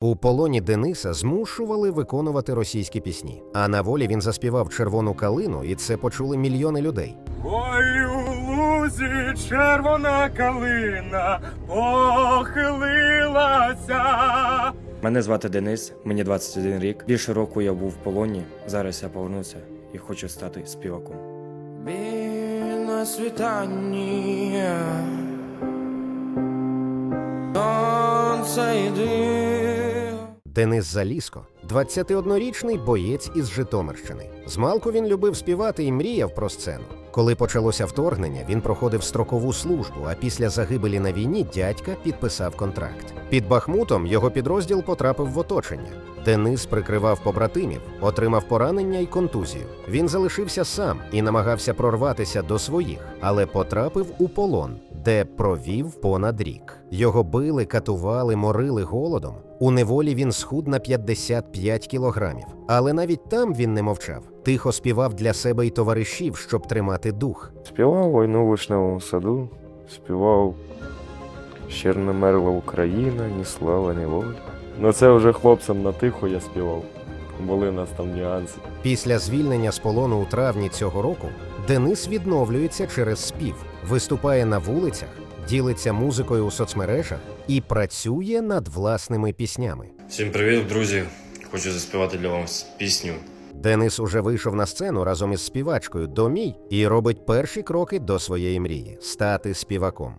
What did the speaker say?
У полоні Дениса змушували виконувати російські пісні. А на волі він заспівав червону калину, і це почули мільйони людей. Ой, у лузі червона калина похилилася. Мене звати Денис, мені 21 рік. Більше року я був в полоні. Зараз я повернувся і хочу стати співаком. Біль на світанні. Сонце йди. Денис Заліско 21-річний боєць із Житомирщини. Змалку він любив співати і мріяв про сцену. Коли почалося вторгнення, він проходив строкову службу, а після загибелі на війні дядька підписав контракт. Під Бахмутом його підрозділ потрапив в оточення. Денис прикривав побратимів, отримав поранення і контузію. Він залишився сам і намагався прорватися до своїх, але потрапив у полон, де провів понад рік. Його били, катували, морили голодом. У неволі він схуд на 55 кілограмів. Але навіть там він не мовчав. Тихо співав для себе і товаришів, щоб тримати дух. Співав війну в вишневому саду, співав «Ще не мерла Україна, ні слава, ні воля. Ну це вже хлопцям на тихо я співав. Були у нас там нюанси. Після звільнення з полону у травні цього року Денис відновлюється через спів, виступає на вулицях, ділиться музикою у соцмережах і працює над власними піснями. Всім привіт, друзі! Хочу заспівати для вас пісню. Денис уже вийшов на сцену разом із співачкою Домій і робить перші кроки до своєї мрії стати співаком.